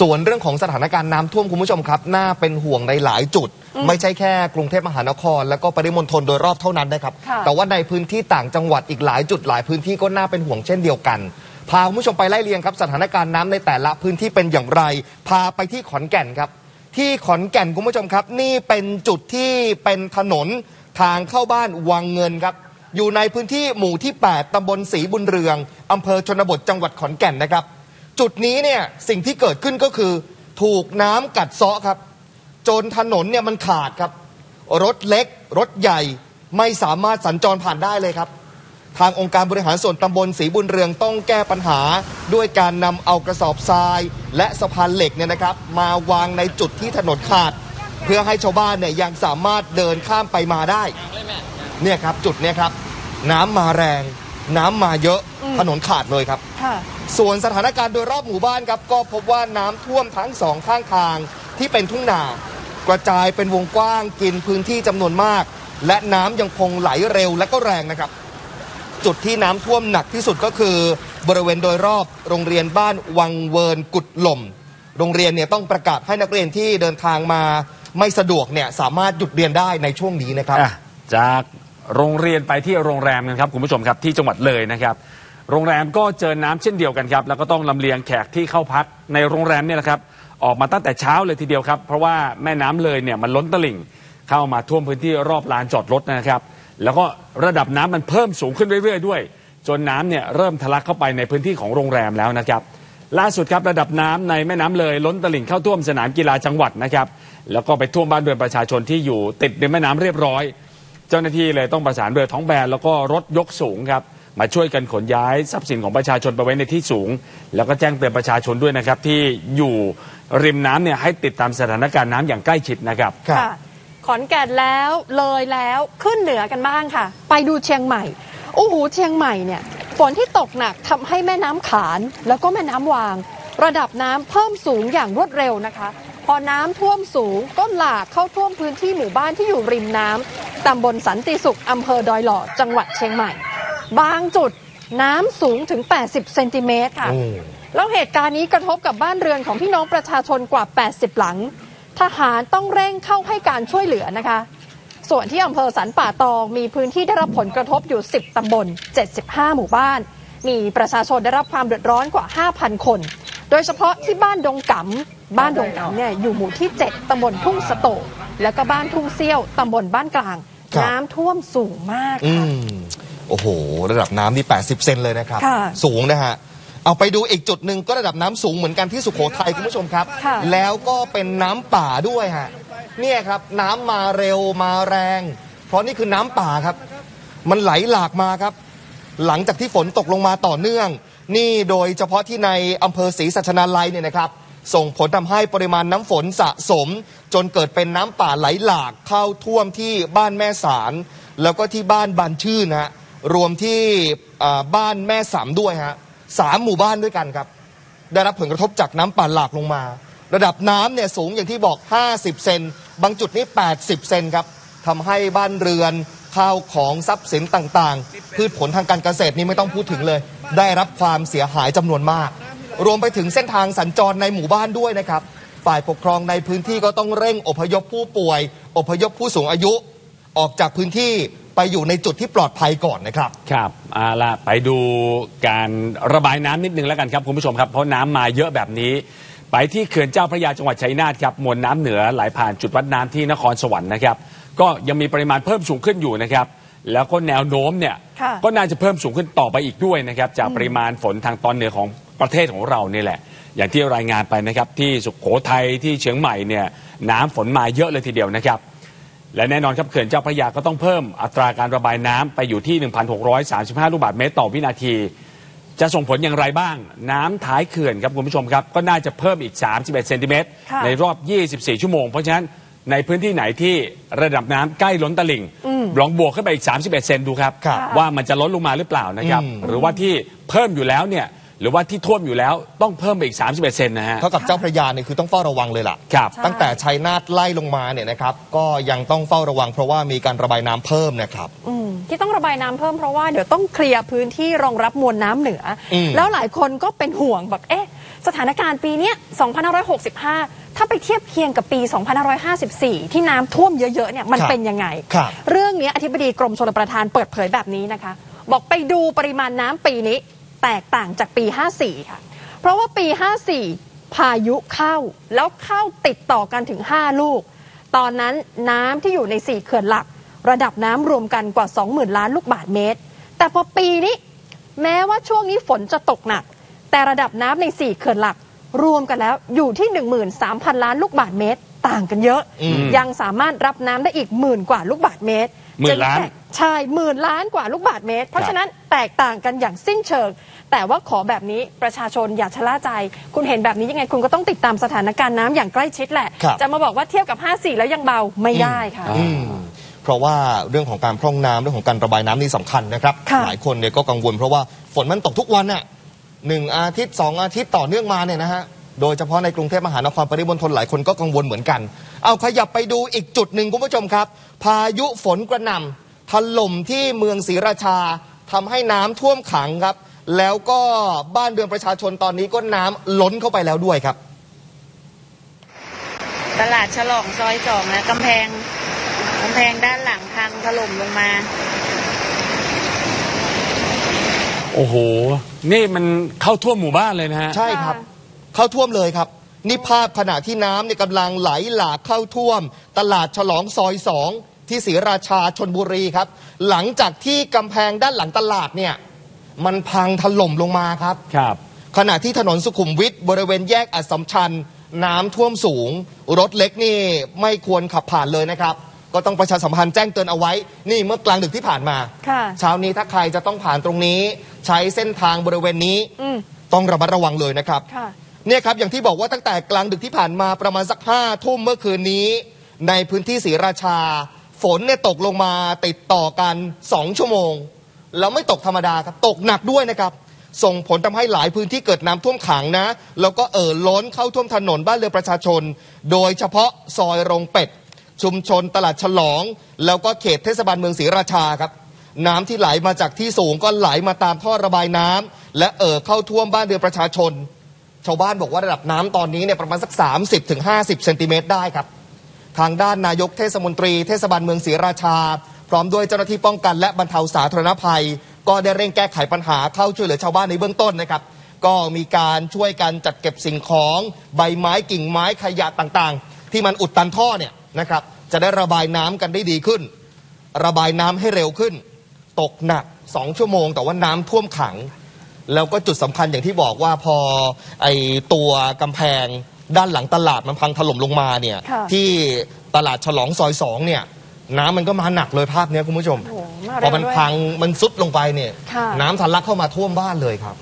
ส่วนเรื่องของสถานการณ์น้ำท่วมคุณผู้ชมครับ น่าเป็นห่วงในหลายจุด ไม่ใช่แค่กรุงเทพมหานคร แล้วก็ปริมณฑลโดยรอบเท่านั้นนะครับ ค่ะ แต่ว่าในพื้นที่ต่างจังหวัดอีกหลายจุดหลายพื้นที่ก็น่าเป็นห่วงเช่นเดียวกัน พาคุณผู้ชมไปไล่เรียงครับสถานการณ์น้ำในแต่ละพื้นที่เป็นอย่างไร พาไปที่ขอนแก่นครับ ที่ขอนแก่นคุณผู้ชมครับ นี่เป็นจุดที่เป็นถนนทางเข้าบ้านวังเงินครับ อยู่ในพื้นที่หมู่ที่ 8 ตำบลศรีบุญเรืองอำเภอชนบทจังหวัดขอนแก่นนะครับ จุดนี้เนี่ยสิ่งที่เกิดขึ้นก็คือ ถูกน้ำกัดเซาะครับ จนถนนเนี่ยมันขาดครับ รถเล็ก รถใหญ่ไม่สามารถสัญจรผ่านได้เลยครับ ทางองค์การบริหารส่วนตำบลศรีบุญเรืองต้องแก้ปัญหา ด้วยการนำเอากระสอบทราย และสะพานเหล็กเนี่ยนะครับ มาวางในจุดที่ถนนขาด เพื่อให้ชาวบ้านเนี่ยยังสามารถเดินข้ามไปมาได้ เนี่ยครับจุดเนี้ยครับ น้ำมาแรง น้ำมาเยอะอืม ถนนขาดเลยครับ ค่ะ ส่วนสถานการณ์โดยรอบหมู่บ้านครับก็พบว่าน้ำท่วมทั้งสองข้างทางที่เป็นทุ่งนากระจายเป็นวงกว้างกินพื้นที่จำนวนมาก และน้ำยังคงไหลเร็วและก็แรงนะครับ จุดที่น้ำท่วมหนักที่สุดก็คือบริเวณโดยรอบโรงเรียนบ้านวังเวิร์นกุดหล่ม โรงเรียนเนี่ยต้องประกาศให้นักเรียนที่เดินทางมาไม่สะดวกเนี่ยสามารถหยุดเรียนได้ในช่วงนี้นะครับ อะจาก โรงเรียนไปที่โรงแรมกันครับคุณผู้ชมครับที่จังหวัดเลยนะครับ โรงแรมก็เจอน้ำเช่นเดียวกันครับแล้วก็ต้องลำเลียงแขกที่เข้าพักในโรงแรมเนี่ยนะครับออกมาตั้งแต่เช้าเลยทีเดียวครับ เพราะว่าแม่น้ำเลยเนี่ยมันล้นตลิ่ง เข้ามาท่วมพื้นที่รอบลานจอดรถนะครับ แล้วก็ระดับน้ำมันเพิ่มสูงขึ้นเรื่อยๆด้วย จนน้ำเนี่ยเริ่มทะลักเข้าไปในพื้นที่ของโรงแรมแล้วนะครับ ล่าสุดครับระดับน้ำในแม่น้ำเลยล้นตลิ่งเข้าท่วมสนามกีฬาจังหวัดนะครับ แล้วก็ไปท่วมบ้านเรือนประชาชนที่อยู่ติดในแม่น้ำเรียบร้อย เจ้าหน้าที่เลยต้องประสานเรือท้องแบนแล้วก็รถยกสูงครับมาช่วยกันขนย้ายทรัพย์สินของประชาชนไปไว้ในที่สูง แล้วก็แจ้งเตือนประชาชนด้วยนะครับ ที่อยู่ริมน้ำเนี่ยให้ติดตามสถานการณ์น้ำอย่างใกล้ชิดนะครับ ครับ ค่ะขอนแก่นแล้วเลยแล้วขึ้นเหนือกันบ้างค่ะ ไปดูเชียงใหม่โอ้โหเชียงใหม่เนี่ย ฝนที่ตกหนักทำให้แม่น้ำขาน แล้วก็แม่น้ำวาง ระดับน้ำเพิ่มสูงอย่างรวดเร็วนะคะ พอน้ำท่วมสูงก็หลากเข้าท่วมพื้นที่หมู่บ้านที่อยู่ริมน้ำตำบลสันติสุขอำเภอดอยหล่อจังหวัดเชียงใหม่ บางจุดน้ำสูงถึง 80 เซนติเมตรค่ะอืมแล้วเหตุการณ์นี้กระทบกับบ้านเรือนของพี่น้องประชาชนกว่า 80 หลัง ทหารต้องเร่งเข้าให้การช่วยเหลือนะคะ ส่วนที่อำเภอสันป่าตองมีพื้นที่ได้รับผลกระทบอยู่ 10 ตำบล 75 หมู่บ้าน มีประชาชนได้รับความเดือดร้อนกว่า 5,000 คน โดยเฉพาะที่บ้านดงกำ บ้านดงกำเนี่ยอยู่หมู่ที่ 7ตำบลทุ่งสโตกแล้วก็บ้านทุ่งเซี่ยวตำบลบ้านกลาง ครับ น้ำท่วมสูงมากอืค่ะ มโอ้โห ระดับน้ำนี่ 80 เซนเลยนะครับ ค่ะสูงนะฮะ เอาไปดูอีกจุดหนึ่งก็ระดับน้ำสูงเหมือนกันที่สุโขทัยคุณผู้ชมครับ ค่ะ แล้วก็เป็นน้ำป่าด้วยฮะ เนี่ยครับ น้ำมาเร็วมาแรง เพราะนี่คือน้ำป่าครับ มันไหลหลากมาครับ หลังจากที่ฝนตกลงมาต่อเนื่อง นี่โดยเฉพาะที่ในอำเภอศรีสัชนาลัยเนี่ยนะครับ ส่งผลทำให้ปริมาณน้ำฝนสะสม จนเกิดเป็นน้ำป่าไหลหลากเข้าท่วมที่บ้านแม่สาร แล้วก็ที่บ้านบานชื่นฮะรวมที่บ้านแม่สามด้วยฮะสามหมู่บ้านด้วยกันครับ ได้รับผลกระทบจากน้ำป่าหลากลงมา ระดับน้ำเนี่ยสูงอย่างที่บอก 50 เซนบางจุดนี่ 80 เซนครับทำให้บ้านเรือนข้าวของทรัพย์สินต่างๆ พืชผลทางการเกษตรนี่ไม่ต้องพูดถึงเลย ได้รับความเสียหายจำนวนมาก รวมไปถึงเส้นทางสัญจรในหมู่บ้านด้วยนะครับ ฝ่ายปกครองในพื้นที่ก็ต้องเร่งอพยพผู้ป่วย อพยพผู้สูงอายุ ออกจากพื้นที่ไปอยู่ในจุดที่ปลอดภัยก่อนนะครับ ครับเอาล่ะไปดูการระบายน้ำนิดนึงแล้วกันครับคุณผู้ชมครับ เพราะน้ำมาเยอะแบบนี้ ไปที่เขื่อนเจ้าพระยาจังหวัดชัยนาทครับมวลน้ำเหนือไหลผ่านจุดวัดน้ำที่นครสวรรค์นะครับ ก็ยังมีปริมาณเพิ่มสูงขึ้นอยู่นะครับ แล้วก็แนวโน้มเนี่ย ค่ะ ก็น่าจะเพิ่มสูงขึ้นต่อไปอีกด้วยนะครับ จากปริมาณฝนทางตอนเหนือของ ประเทศของเรานี่แหละ อย่างที่รายงานไปนะครับที่สุโขทัยที่เชียงใหม่เนี่ยน้ำฝนมาเยอะเลยทีเดียวนะครับ และแน่นอนครับเขื่อนเจ้าพระยาก็ต้องเพิ่มอัตราการระบายน้ำไปอยู่ที่ 1,635 ลูกบาศก์เมตรต่อวินาที จะส่งผลอย่างไรบ้าง น้ำท้ายเขื่อนครับคุณผู้ชมครับก็น่าจะเพิ่มอีก 31เซนติเมตรค่ะ ในรอบ 24 ชั่วโมง เพราะฉะนั้นในพื้นที่ไหนที่ระดับน้ำใกล้ล้นตลิ่งลองบวกขึ้นไปอีก 31 เซนดูครับครับว่ามันจะลดลงมาหรือเปล่านะครับอืมหรือว่าที่เพิ่มอยู่แล้วเนี่ยห รือว่าที่ท่วมอยู่แล้วต้องเพิ่มไปอีก 31 เซนนะฮะ เท่ากับเจ้าพระยาเนี่ยคือต้องเฝ้าระวังเลยล่ะ ครับใช่ตั้งแต่ชัยนาทไล่ลงมาเนี่ยนะครับ ก็ยังต้องเฝ้าระวังเพราะว่ามีการระบายน้ำเพิ่มนะครับ อืมที่ต้องระบายน้ำเพิ่มเพราะว่าเดี๋ยวต้องเคลียร์พื้นที่รองรับมวลน้ำเหนืออม แล้วหลายคนก็เป็นห่วงแบบเอ๊ะ สถานการณ์ปีเนี้ย2565 ถ้าไปเทียบเคียงกับปี 2554 ที่น้ำท่วมเยอะๆเนี่ยมันครับเป็นยังไง ครับ เรื่องนี้อธิบดีกรมชลประทานเปิดเผยแบบนี้นะคะ บอกไปดูปริมาณน้ำปีนี้ แตกต่างจากปี 54 ค่ะ เพราะว่าปี 54 พายุเข้า แล้วเข้าติดต่อกันถึง 5 ลูก ตอนนั้นน้ำที่อยู่ใน 4 เขื่อนหลัก ระดับน้ำรวมกันกว่า 20,000 ล้านลูกบาศก์เมตร แต่พอปีนี้ แม้ว่าช่วงนี้ฝนจะตกหนัก แต่ระดับน้ำใน 4 เขื่อนหลัก รวมกันแล้วอยู่ที่ 13,000 ล้านลูกบาศก์เมตร ต่างกันเยอะอืมยังสามารถรับน้ำได้อีกหมื่นกว่าลูกบาศก์เมตรหมื่นล้านจึงแตก ใช่หมื่นล้านกว่าลูกบาศก์เมตร เพราะฉะนั้นแตกต่างกันอย่างสิ้นเชิง แต่ว่าขอแบบนี้ประชาชนอย่าชะล่าใจ คุณเห็นแบบนี้ยังไงคุณก็ต้องติดตามสถานการณ์น้ำอย่างใกล้ชิดแหละ ครับจะมาบอกว่าเทียบกับ 54 แล้วยังเบาไม่ได้ค่ะ อืมเพราะว่าเรื่องของการพร่องน้ำเรื่องของการระบายน้ำนี่สำคัญนะครับ ค่ะ หลายคนเนี่ยก็กังวล เพราะว่าฝนมันตกทุกวันน่ะหนึ่งอาทิตย์สองอาทิตย์ต่อเนื่องมาเนี่ยนะฮะโดยเฉพาะในกรุงเทพมหานครปริมณฑลหลายคนก็กังวลเหมือนกัน เอาขยับไปดูอีกจุดหนึ่งคุณผู้ชมครับ พายุฝนกระหน่ำ ถล่มที่เมืองศรีราชาทำให้น้ำท่วมขังครับ แล้วก็บ้านเรือนประชาชนตอนนี้ก็น้ำล้นเข้าไปแล้วด้วยครับ ตลาดฉลองซอยสองนะกำแพงกำแพงด้านหลังพังถล่มลงมา โอ้โห นี่มันเข้าทั่วหมู่บ้านเลยนะฮะ ใช่ครับค่ะเข้าท่วมเลยครับนี่ภาพขณะที่น้ำเนี่ยกำลังไหลหลากเข้าท่วม ตลาดฉลองซอยสอง ที่ศรีราชาชนบุรีครับ หลังจากที่กำแพงด้านหลังตลาดเนี่ย มันพังถล่มลงมาครับ ครับ ขณะที่ถนนสุขุมวิทบริเวณแยกอัสสัมชัญ น้ำท่วมสูง รถเล็กนี่ไม่ควรขับผ่านเลยนะครับ ก็ต้องประชาสัมพันธ์แจ้งเตือนเอาไว้ นี่เมื่อกลางดึกที่ผ่านมาค่ะเช้านี้ถ้าใครจะต้องผ่านตรงนี้ ใช้เส้นทางบริเวณนี้อืม ต้องระมัดระวังเลยนะครับ ค่ะ เนี่ยครับ อย่างที่บอกว่าตั้งแต่กลางดึกที่ผ่านมาประมาณสักห้าทุ่มเมื่อคืนนี้ ในพื้นที่ศรีราชา ฝนเนี่ยตกลงมาติดต่อกัน2ชั่วโมง แล้วไม่ตกธรรมดาครับตกหนักด้วยนะครับ ส่งผลทำให้หลายพื้นที่เกิดน้ำท่วมขังนะ แล้วก็เอ่อล้นเข้าท่วมถนนบ้านเรือประชาชน โดยเฉพาะซอยโรงเป็ด ชุมชนตลาดฉลอง แล้วก็เขตเทศบาลเมืองศรีราชาครับ น้ำที่ไหลมาจากที่สูงก็ไหลมาตามท่อระบายน้ำและเอ่อเข้าท่วมบ้านเรือนประชาชน ชาวบ้านบอกว่าระดับน้ำตอนนี้เนี่ยประมาณสัก 30-50ถึง50เซนติเมตรได้ครับ ทางด้านนายกเทศมนตรีเทศบาลเมืองศรีราชา พร้อมด้วยเจ้าหน้าที่ป้องกันและบรรเทาสาธารณภัย ก็ได้เร่งแก้ไขปัญหาเข้าช่วยเหลือชาวบ้านในเบื้องต้นนะครับ ก็มีการช่วยกันจัดเก็บสิ่งของใบไม้กิ่งไม้ขยะต่างๆ ที่มันอุดตันท่อเนี่ยนะครับจะได้ระบายน้ำกันได้ดีขึ้น ระบายน้ำให้เร็วขึ้น ตกหนัก2ชั่วโมง แต่ว่าน้ำท่วมขัง แล้วก็จุดสำคัญอย่างที่บอกว่าพอไอตัวกำแพง ด้านหลังตลาดมันพังถล่มลงมาเนี่ยค่ะ ที่ตลาดฉลองซอยสองเนี่ยน้ำมันก็มาหนักเลยภาพเนี้ยคุณผู้ชม โอ้โหมาพเร็อวมันด้วย พังมันซุดลงไปเนี่ยค่ะ น้ำทะลักเข้ามาท่วมบ้านเลยครับ